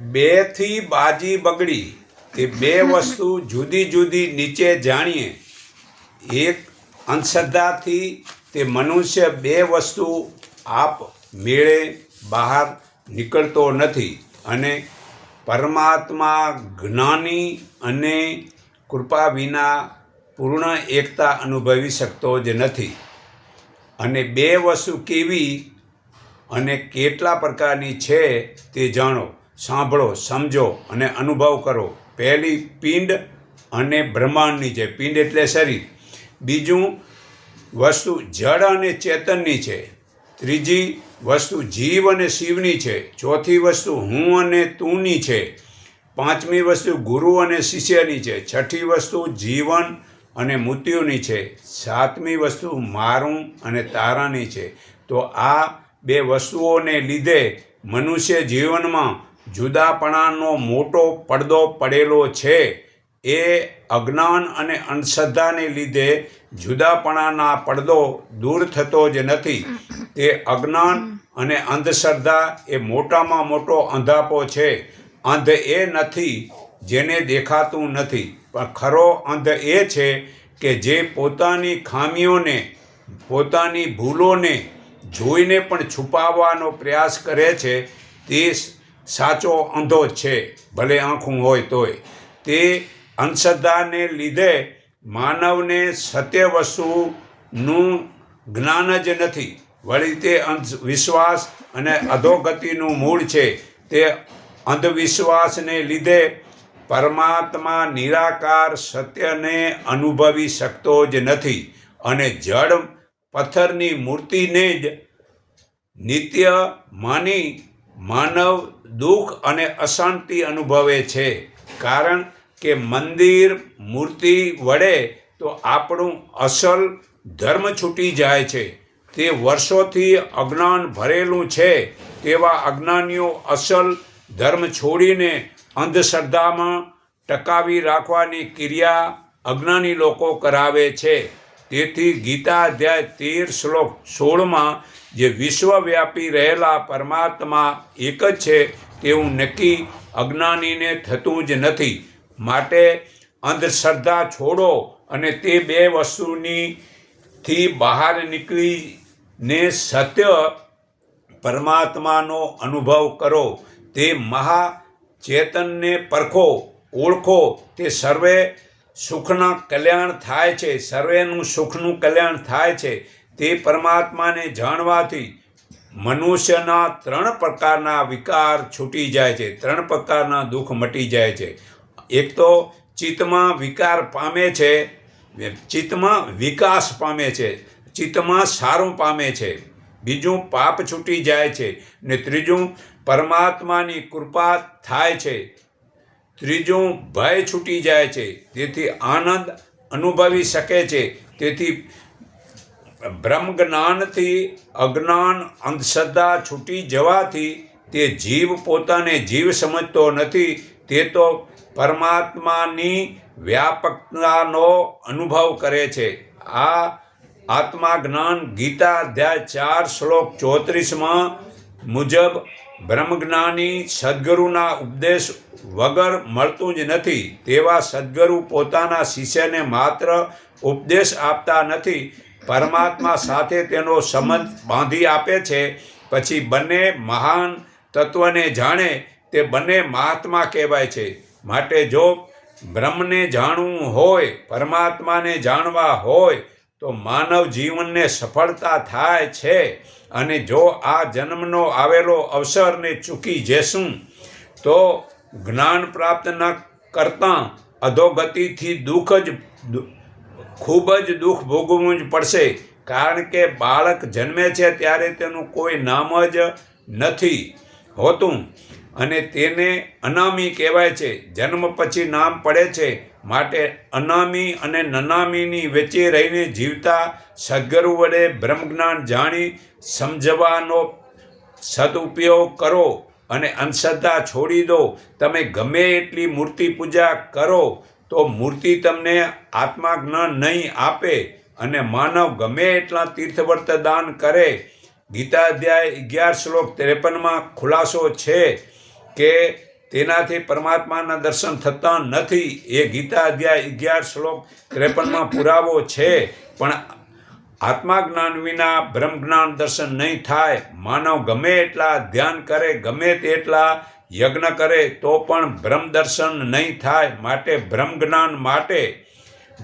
બેથી બાજી બગડી તે બે વસ્તુ જુદી જુદી નીચે જાણીએ. એક અંધશ્રદ્ધાથી તે મનુષ્ય બે વસ્તુ આપ મેળે બહાર નીકળતો નથી અને પરમાત્મા જ્ઞાની અને કૃપા વિના પૂર્ણ એકતા અનુભવી શકતો જ નથી. અને બે વસ્તુ કેવી અને કેટલા પ્રકારની છે તે જાણો. સાંભળો, સમજો અને અનુભવ કરો. પહેલી પિંડ અને બ્રહ્માંડની છે. પિંડ એટલે શરીર. બીજું વસ્તુ જળ અને ચેતનની છે. ત્રીજી વસ્તુ જીવ અને શિવની છે. ચોથી વસ્તુ હું અને તુંની છે. પાંચમી વસ્તુ ગુરુ અને શિષ્યની છે. છઠ્ઠી વસ્તુ જીવન અને મૃત્યુની છે. સાતમી વસ્તુ મારું અને તારાની છે. તો આ બે વસ્તુઓને લીધે મનુષ્ય જીવનમાં જુદાપણાનો મોટો પડદો પડેલો છે. એ અજ્ઞાન અને અંધશ્રદ્ધાને લીધે જુદાપણાના પડદો દૂર થતો જ નથી. તે અજ્ઞાન અને અંધશ્રદ્ધા એ મોટામાં મોટો અંધાપો છે. અંધ એ નથી જેને દેખાતું નથી. પણ ખરો અંધ એ છે કે જે પોતાની ખામીઓને, પોતાની ભૂલોને જોઈને પણ છુપાવવાનો પ્રયાસ કરે છે. તે સાચો અંધો છે, ભલે આંખું હોય તોય. તે અંધશ્રદ્ધાને લીધે માનવને સત્ય વસ્તુનું જ્ઞાન જ નથી. વળી તે અંધવિશ્વાસ અને અધોગતિનું મૂળ છે. તે અંધવિશ્વાસને લીધે પરમાત્મા નિરાકાર સત્યને અનુભવી શકતો જ નથી અને જડ પથ્થરની મૂર્તિને જ નિત્ય માની માનવ દુઃખ અને અશાંતિ અનુભવે છે. કારણ કે મંદિર, મૂર્તિ વડે તો આપણું અસલ ધર્મ છૂટી જાય છે. તે વર્ષોથી અજ્ઞાન ભરેલું છે તેવા અજ્ઞાનીઓ અસલ ધર્મ છોડીને અંધશ્રદ્ધામાં ટકાવી રાખવાની ક્રિયા અજ્ઞાની લોકો કરાવે છે. તેથી ગીતા અધ્યાય તેર શ્લોક સોળમાં જે વિશ્વવ્યાપી રહેલા પરમાત્મા એક જ છે, તેવું નક્કી અજ્ઞાનીને થતું જ નથી. માટે અંધશ્રદ્ધા છોડો અને તે બે વસ્તુની થી બહાર નીકળીને સત્ય પરમાત્માનો અનુભવ કરો. તે મહા ચેતનને પરખો, ઓળખો. તે સર્વે સુખના કલ્યાણ થાય છે. સર્વેનું સુખનું કલ્યાણ થાય છે. તે પરમાત્માને જાણવાથી મનુષ્યના ત્રણ પ્રકારના વિકાર છૂટી જાય છે, ત્રણ પ્રકારના દુઃખ મટી જાય છે. એક તો ચિત્તમાં વિકાર પામે છે, ચિત્તમાં વિકાસ પામે છે, ચિત્તમાં સારું પામે છે. બીજું પાપ છૂટી જાય છે ને ત્રીજું પરમાત્માની કૃપા થાય છે. ત્રીજું ભય છૂટી જાય છે, તેથી આનંદ અનુભવી શકે છે, તેથી બ્રહ્મ જ્ઞાનથી અજ્ઞાન અંધશ્રદ્ધા છૂટી જવાથી તે જીવ પોતાને જીવ સમજતો નથી, તે તો પરમાત્માની વ્યાપકતાનો અનુભવ કરે છે. આ આત્મા જ્ઞાન ગીતા અધ્યાય ચાર શ્લોક ચોત્રીસમાં મુજબ બ્રહ્મજ્ઞાની સદગુરુના ઉપદેશ વગર મળતું જ નથી, તેવા સદગુરુ પોતાના શિષ્યને માત્ર ઉપદેશ આપતા નથી પરમાત્મા સાથે તેનો સંબંધ બાંધી આપે છે. પછી બંને મહાન તત્વને જાણે તે બંને મહાત્મા કહેવાય છે. માટે જો બ્રહ્મને જાણવું હોય, પરમાત્માને જાણવા હોય, તો માનવ જીવનને સફળતા થાય છે. અને જો આ જન્મનો આવેલો અવસરને ચૂકી જશું, તો જ્ઞાન પ્રાપ્ત ન કરતાં અધોગતિથી દુઃખ જ ખૂબ જ દુઃખ ભોગવવું જ પડશે, કારણ કે બાળક જન્મે છે ત્યારે તેનું કોઈ નામ જ નથી હોતું. અને તેને અનામી કહેવાય છે. જન્મ પછી નામ પડે છે. માટે અનામી અને નનામીની વચ્ચે રહીને જીવતા સદગુરુ વડે બ્રહ્મજ્ઞાન જાણી સમજવાનો સદુપયોગ કરો અને અંધશ્રદ્ધા છોડી દો. તમે ગમે એટલી મૂર્તિ પૂજા કરો તો મૂર્તિ તમને આત્મા જ્ઞાન નહીં આપે અને માનવ ગમે એટલા તીર્થવર્ત દાન કરે. ગીતા અધ્યાય અગિયાર શ્લોક ત્રેપનમાં ખુલાસો છે કે તેનાથી પરમાત્માના દર્શન થતા નથી. એ ગીતા અધ્યાય અગિયાર શ્લોક ત્રેપનમાં પુરાવો છે. પણ આત્મા જ્ઞાન વિના બ્રહ્મ જ્ઞાન દર્શન નહીં થાય. માનવ ગમે એટલા ધ્યાન કરે, ગમે તેટલા યજ્ઞ કરે તો પણ બ્રહ્મ દર્શન નહીં થાય માટે બ્રહ્મ જ્ઞાન માટે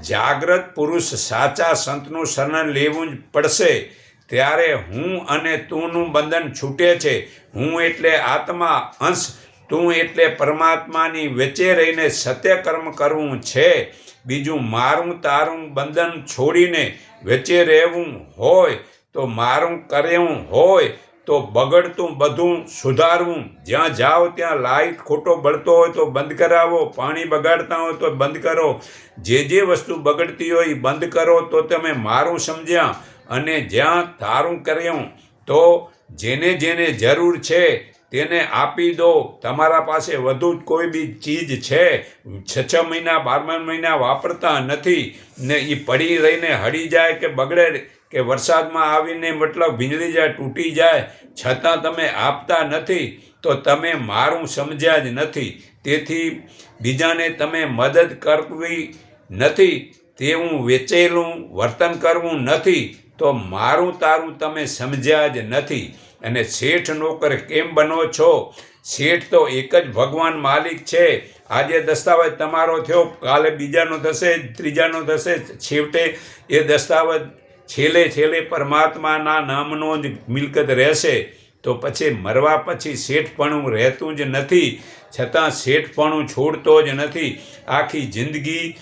જાગ્રત પુરુષ સાચા સંતનું શરણ લેવું જ પડશે. ત્યારે હું અને તુંનું બંધન છૂટે છે. હું એટલે આત્મા અંશ, તું એટલે પરમાત્માની વચ્ચે રહીને સત્ય કર્મ કરવું છે. બીજું મારું તારું બંધન છોડીને વચ્ચે રહેવું હોય તો મારું કરેવું હોય તો બગડતું, બધું સુધારવું. જ્યાં જાઓ, ત્યાં લાઇટ ખોટો બળતો હોય તો બંધ કરાવો. પાણી બગાડતા હોય તો બંધ કરો. જે જે વસ્તુ બગડતી હોય એ બંધ કરો તો તમે મારું સમજ્યા. અને જ્યાં તારું કર્યું, તો જેને જેને જરૂર છે તેને આપી દો. તમારા પાસે વધુ કોઈ બી ચીજ છે. છ છ મહિના બારમા મહિના વાપરતા નથી. ને એ પડી રહીને હળી જાય કે બગડે કે વરસાદમાં આવીને મતલબ ભીંજળી જાય તૂટી જાય, છતાં તમે આપતા નથી, તો તમે મારું સમજ્યા જ નથી. તેથી બીજાને તમે મદદ કરવી નથી. તેવું વેચેલું, વર્તન કરવું નથી. તો મારું તારું તમે સમજ્યા જ નથી. અને શેઠ નોકર કેમ બનો છો? શેઠ તો એક જ ભગવાન માલિક છે. આજે દસ્તાવેજ તમારો થયો, કાલે બીજાનો થશે, ત્રીજાનો થશે. છેવટે એ દસ્તાવેજ છેલ્લે છેલ્લે પરમાત્માના નામનો જ મિલકત રહેશે. તો પછી મરવા પછી શેઠપણું રહેતું જ નથી. છતાં શેઠપણું છોડતો જ નથી. આખી જિંદગી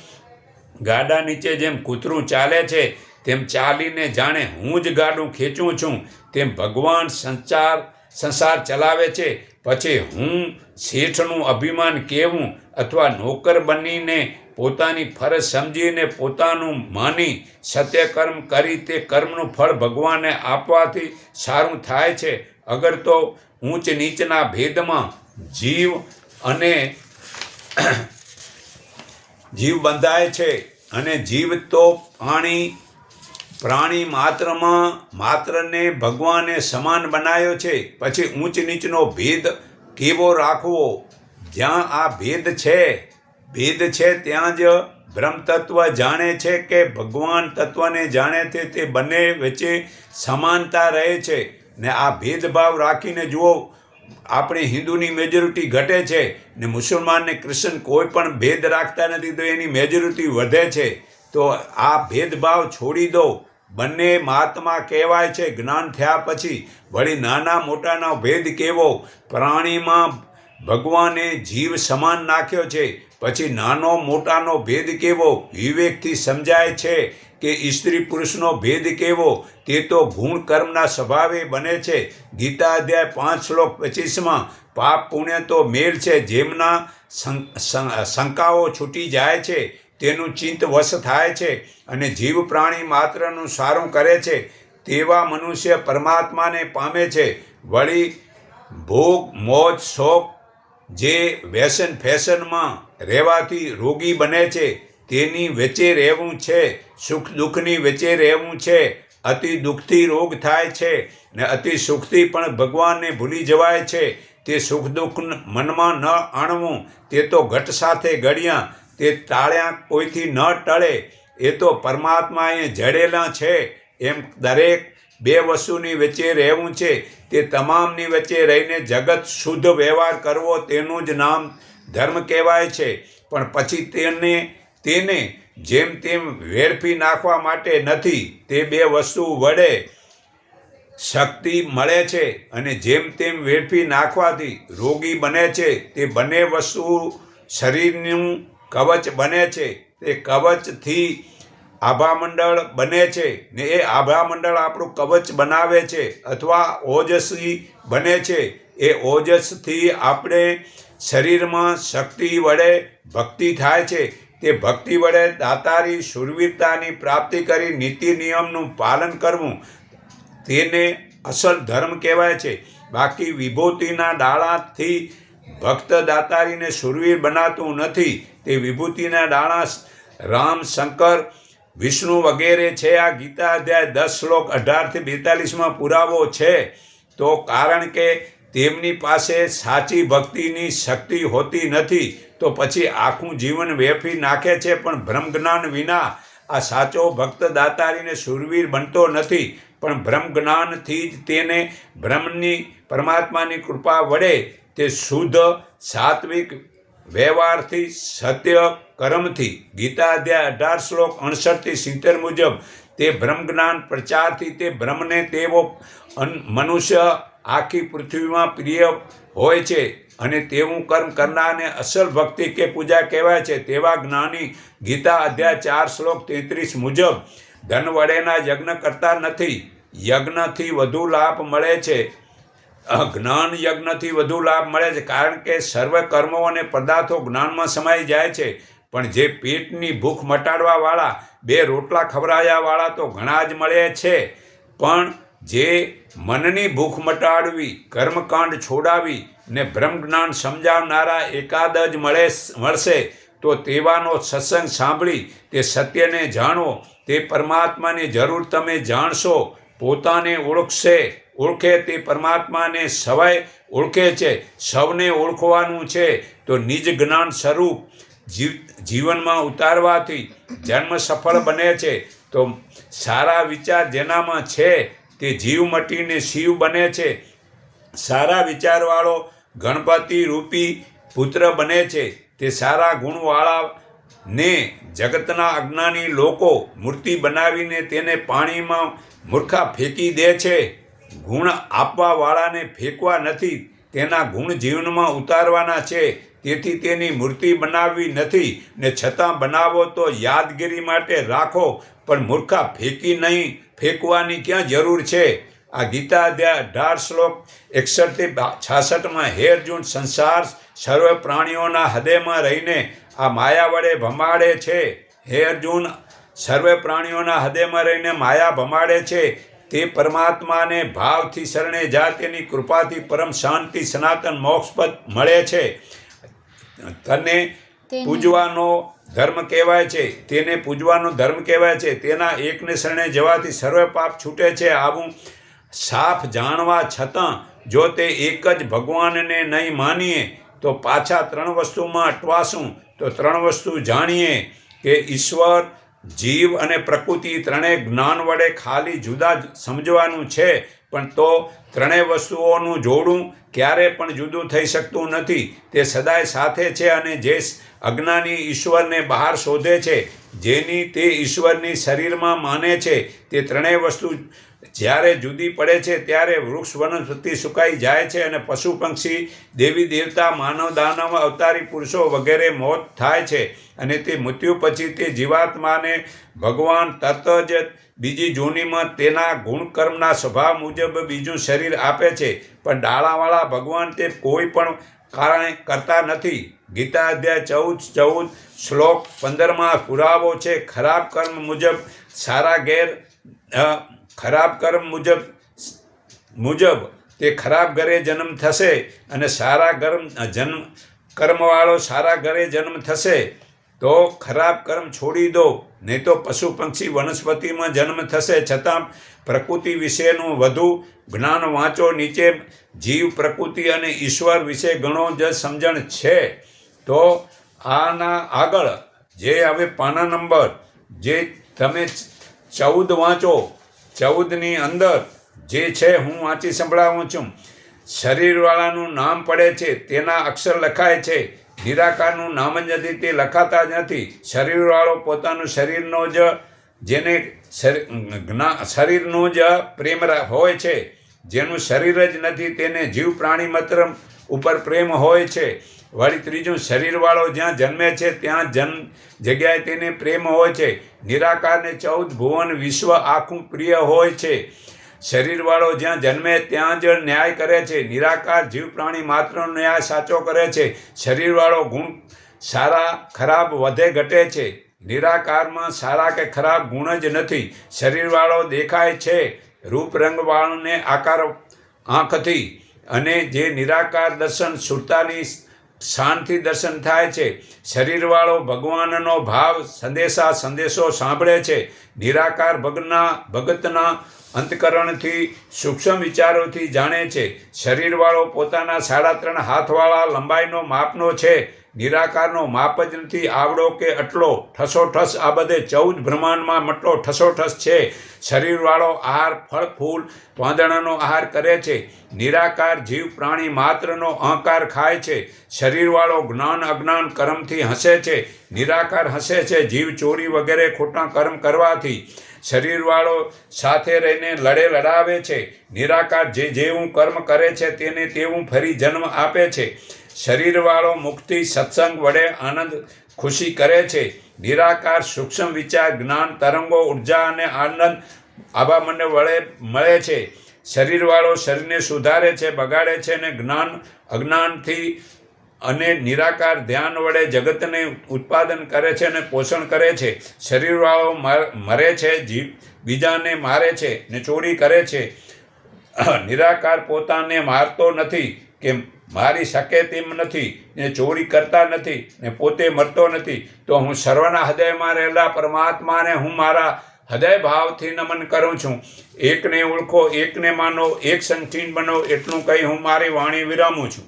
ગાડા નીચે જેમ કૂતરું ચાલે છે તેમ ચાલીને જાણે હું જ ગાડું ખેંચું છું, તેમ ભગવાન સંચાર, સંસાર ચલાવે છે. પછી હું શેઠનું અભિમાન કેવું અથવા નોકર બનીને પોતાની ફરજ સમજીને પોતાનું માની સત્યકર્મ કરી તે કર્મનું ફળ ભગવાનને આપવાથી સારું થાય છે. અગર તો ઊંચ નીચના ભેદમાં જીવ અને જીવ બંધાય છે અને જીવ તો પ્રાણી પ્રાણી માત્રમાં માત્રને ભગવાને સમાન બનાવ્યો છે. પછી ઊંચ નીચનો ભેદ કેવો રાખવો? જ્યાં આ ભેદ છે ભેદ છે ત્યાં જ બ્રહ્મ તત્વ જાણે છે કે ભગવાન તત્વને જાણે છે તે બંને વચ્ચે સમાનતા રહે છે. ને આ ભેદભાવ રાખીને જુઓ, આપણી હિન્દુની મેજોરિટી ઘટે છે ને મુસલમાન ને ક્રિશ્ચન કોઈ પણ ભેદ રાખતા નથી તો એની મેજોરિટી વધે છે. તો આ ભેદભાવ છોડી દો. બંને મહાત્મા કહેવાય છે, જ્ઞાન થયા પછી વળી નાના મોટાનો ભેદ કેવો? પ્રાણીમાં ભગવાને જીવ સમાન નાખ્યો છે, પછી નાનો મોટાનો ભેદ કેવો? વિવેકથી સમજાય છે કે સ્ત્રી પુરુષનો ભેદ કેવો? તે તો ગુણ કર્મના સ્વભાવે બને છે. ગીતા અધ્યાય પાંચ શ્લોક પચીસમાં, પાપ પુણ્ય તો મેળ છે, જેમના શંકાઓ છૂટી જાય છે તેનું ચિંત વશ થાય છે અને જીવ પ્રાણી માત્રનું સારું કરે છે, તેવા મનુષ્ય પરમાત્માને પામે છે. વળી ભોગ, મોજ શોખ જે વ્યસન ફેશનમાં રહેવાથી રોગી બને છે, તેની વચ્ચે રહેવું છે, સુખ દુઃખની વચ્ચે રહેવું છે. અતિ દુઃખથી રોગ થાય છે ને અતિ સુખથી પણ ભગવાનને ભૂલી જવાય છે. તે સુખ દુઃખ મનમાં ન આણવું, તે તો ઘટ સાથે ઘડ્યા તે ટાળ્યા કોઈથી ન ટળે, એ તો પરમાત્માએ જડેલા છે. એમ દરેક બે વસ્તુની વચ્ચે રહેવું છે. તે તમામની વચ્ચે રહીને જગત શુદ્ધ વ્યવહાર કરવો તેનું જ નામ ધર્મ કહેવાય છે. પણ પછી તેને તેને જેમ તેમ વેરફી નાખવા માટે નથી, તે બે વસ્તુ વડે શક્તિ મળે છે અને જેમ તેમ વેરફી નાખવાથી રોગી બને છે. તે બંને વસ્તુ શરીરનું કવચ બને છે. તે કવચથી આભામંડળ બને છે ને એ આભામંડળ આપણું કવચ બનાવે છે અથવા ઓજસ્વી બને છે. એ ઓજસથી આપણે શરીરમાં શક્તિ વડે ભક્તિ થાય છે. તે ભક્તિ વડે દાતારી શુરવીરતાની પ્રાપ્તિ કરી નીતિ નિયમનું પાલન કરવું. તેને અસલ ધર્મ કહેવાય છે. બાકી વિભૂતિના ડાળાથી ભક્ત દાતારીને સુરવીર બનાતું નથી તે વિભૂતિના દાણા રામ શંકર, વિષ્ણુ વગેરે છે. આ ગીતા અધ્યાય દસ શ્લોક અઢારથી બેતાલીસમાં પુરાવો છે. તો કારણ કે તેમની પાસે સાચી ભક્તિની શક્તિ હોતી નથી, તો પછી આખું જીવન વેફી નાખે છે. પણ બ્રહ્મજ્ઞાન વિના આ સાચો ભક્ત દાતારીને સુરવીર બનતો નથી. પણ બ્રહ્મજ્ઞાનથી જ તેને બ્રહ્મની પરમાત્માની કૃપા વડે તે શુદ્ધ સાત્વિક વ્યવહારથી, સત્ય કર્મથી, ગીતા અધ્યાય અઢાર શ્લોક અણસઠથી સિત્તેર મુજબ તે બ્રહ્મજ્ઞાન પ્રચારથી તે બ્રહ્મને તેવો મનુષ્ય આખી પૃથ્વીમાં પ્રિય હોય છે અને તેવું કર્મ કરનારને અસલ ભક્તિ કે પૂજા કહેવાય છે તેવા જ્ઞાની ગીતા અધ્યાય ચાર શ્લોક તેત્રીસ મુજબ ધન વડેના યજ્ઞ કરતા નથી. યજ્ઞથી વધુ લાભ મળે છે જ્ઞાન યજ્ઞથી વધુ લાભ મળે છે. કારણ કે સર્વ કર્મો અને પદાર્થો જ્ઞાનમાં સમાઈ જાય છે. પણ જે પેટની ભૂખ મટાડવાવાળા, બે રોટલા ખવડાવ્યાવાળા તો ઘણા જ મળે છે. પણ જે મનની ભૂખ મટાડવી, કર્મકાંડ છોડાવી ને બ્રહ્મજ્ઞાન સમજાવનારા એકાદ જ મળે મળશે, તો તેવાનો સત્સંગ સાંભળી, તે સત્યને જાણો, તે પરમાત્માની જરૂર તમે જાણશો. પોતાને ઓળખશે, ઓળખે તે પરમાત્માને સવાય ઓળખે છે, સૌને ઓળખવાનું છે. તો નિજ જ્ઞાન સ્વરૂપ જીવ, જીવનમાં ઉતારવાથી જન્મ સફળ બને છે. તો સારા વિચાર જેનામાં છે તે જીવ મટીને શિવ બને છે. સારા વિચારવાળો ગણપતિ રૂપી પુત્ર બને છે. તે સારા ગુણવાળા ને જગતના અજ્ઞાની લોકો મૂર્તિ બનાવીને તેને પાણીમાં મૂર્ખા ફેંકી દે છે. ગુણ આપવાવાળાને ફેંકવા નથી. તેના ગુણ જીવનમાં ઉતારવાના છે. તેથી તેની મૂર્તિ બનાવવી નથી. ને છતાં બનાવો તો યાદગીરી માટે રાખો. પણ મૂર્ખા ફેંકી નહીં. ફેંકવાની ક્યાં જરૂર છે? આ ગીતા અઢાર શ્લોક એકસઠથી છાસઠમાં, હે અર્જુન, સંસાર સર્વ પ્રાણીઓના હૃદયમાં રહીને આ માયા વડે ભમાડે છે. હે અર્જુન સર્વે પ્રાણીઓના હૃદયમાં રહીને માયા ભમાડે છે. તે પરમાત્માને ભાવથી શરણે જા તેની કૃપાથી પરમ શાંતિ સનાતન મોક્ષપદ મળે છે. તને પૂજવાનો ધર્મ કહેવાય છે. તેને પૂજવાનો ધર્મ કહેવાય છે. તેના એકને શરણે જવાથી સર્વ પાપ છૂટે છે. આવું સાફ જાણવા છતાં જો તે એક જ ભગવાનને નહીં માનીએ તો પાછા ત્રણ વસ્તુમાં અટવાશું. તો ત્રણ વસ્તુ જાણીએ કે ઈશ્વર જીવ અને પ્રકૃતિ ત્રણેય જ્ઞાન વડે ખાલી જુદા જ સમજવાનું છે, પણ તો ત્રણેય વસ્તુઓનું જોડું ક્યારે પણ જુદું થઈ શકતું નથી. તે સદાય સાથે છે અને જે અજ્ઞાની ઈશ્વરને બહાર શોધે છે, જેની તે ઈશ્વરની શરીરમાં માને છે, તે ત્રણેય વસ્તુ જ્યારે જુદી પડે છે ત્યારે વૃક્ષ વનસ્પતિ સુકાઈ જાય છે અને પશુ પક્ષી, દેવી દેવતા, માનવ દાનવ, અવતારી પુરુષો વગેરે મોત થાય છે અને તે મૃત્યુ પછી તે જીવાત્માને ભગવાન તરત જ બીજી જૂનીમાં તેના ગુણકર્મના સ્વભાવ મુજબ બીજું શરીર આપે છે. પણ ડાળાવાળા ભગવાન તે કોઈ પણ કારણે કરતા નથી. ગીતા અધ્યાય ચૌદ ચૌદ શ્લોક પંદરમાં પુરાવો છે. ખરાબ કર્મ મુજબ સારા ગેર ખરાબ કર્મ મુજબ મુજબ તે ખરાબ ઘરે જન્મ થશે અને સારા કર્મ જન્મ, કર્મવાળો સારા ઘરે જન્મ થશે, તો ખરાબ કર્મ છોડી દો. નહીં તો પશુ પક્ષી વનસ્પતિમાં જન્મ થશે. છતાં પ્રકૃતિ વિશેનું વધુ જ્ઞાન વાંચો. નીચે જીવ, પ્રકૃતિ અને ઈશ્વર વિશે ઘણો જ સમજણ છે. તો આના આગળ, જે હવે પાના નંબર, જે તમે ચૌદ વાંચો ચૌદની અંદર જે છે હું વાંચી સંભળાવું છું. શરીરવાળાનું નામ પડે છે, તેના અક્ષર લખાય છે. નિરાકારનું નામ જ નથી, તે લખાતા જ નથી. શરીરવાળો પોતાનું શરીરનો જ, જેને શરી- શરીરનો જ પ્રેમ હોય છે. જેનું શરીર જ નથી, તેને જીવ પ્રાણી માત્ર ઉપર પ્રેમ હોય છે. વળી ત્રીજું, શરીરવાળો જ્યાં જન્મે છે, ત્યાં જન્મ જગ્યાએ તેને પ્રેમ હોય છે. નિરાકારને ચૌદ ભુવન વિશ્વ આખું પ્રિય હોય છે. શરીરવાળો જ્યાં જન્મે, ત્યાં જ ન્યાય કરે છે. નિરાકાર જીવ પ્રાણી માત્રનો ન્યાય સાચો કરે છે. શરીરવાળો ગુણ સારા, ખરાબ વધે ઘટે છે. નિરાકારમાં સારા કે ખરાબ ગુણ જ નથી. શરીરવાળો દેખાય છે. રૂપ રંગવાળોને આકાર આંખથી અને જે નિરાકાર દર્શન સુરતાની શાનથી દર્શન થાય છે. શરીરવાળો ભગવાનનો ભાવ સંદેશા સંદેશો સાંભળે છે. નિરાકાર ભગના, ભગતના અંતકરણથી, સૂક્ષ્મ વિચારોથી જાણે છે. શરીરવાળો પોતાના સાડા ત્રણ હાથવાળા લંબાઈનો માપનો છે. નિરાકારનો માપ જ નથી, આવડો કે અટલો. ઠસોઠસ આ બધે ચૌદ બ્રહ્માંડમાં મટલો ઠસોઠસ છે. શરીરવાળો આહાર, ફળ, ફૂલ, વાંદણાનો આહાર કરે છે. નિરાકાર જીવ પ્રાણી માત્રનો અહંકાર ખાય છે. શરીરવાળો જ્ઞાન અજ્ઞાન કર્મથી હસે છે. નિરાકાર હસે છે, જીવ ચોરી વગેરે ખોટા કર્મ કરવાથી. શરીરવાળો સાથે રહીને લડે લડાવે છે. નિરાકાર જે જેવું કર્મ કરે છે, તેને તેવું ફરી જન્મ આપે છે. શરીરવાળો મુક્તિ સત્સંગ વડે આનંદ, ખુશી કરે છે. નિરાકાર, સૂક્ષ્મ વિચાર, જ્ઞાન, તરંગો, ઊર્જા અને આનંદ આભા મને વડે મળે છે. શરીરવાળો શરીરને સુધારે છે, બગાડે છે અને જ્ઞાન, અજ્ઞાનથી અને નિરાકાર ધ્યાન વડે જગતને ઉત્પાદન કરે છે અને પોષણ કરે છે. શરીરવાળો મર- છે, જીવ બીજાને મારે છે ને ચોરી કરે છે. નિરાકાર પોતાને મારતો નથી. કે મારી શકે તેમ નથી, ને ચોરી કરતા નથી, ને પોતે મરતો નથી, તો હું સર્વના હૃદયમાં રહેલા પરમાત્માને હું મારા હૃદય ભાવથી નમન કરું છું. એકને ઓળખો, એકને માનો, એક સંઠીન બનો, એટલું કહી હું મારી વાણી વિરામું છું.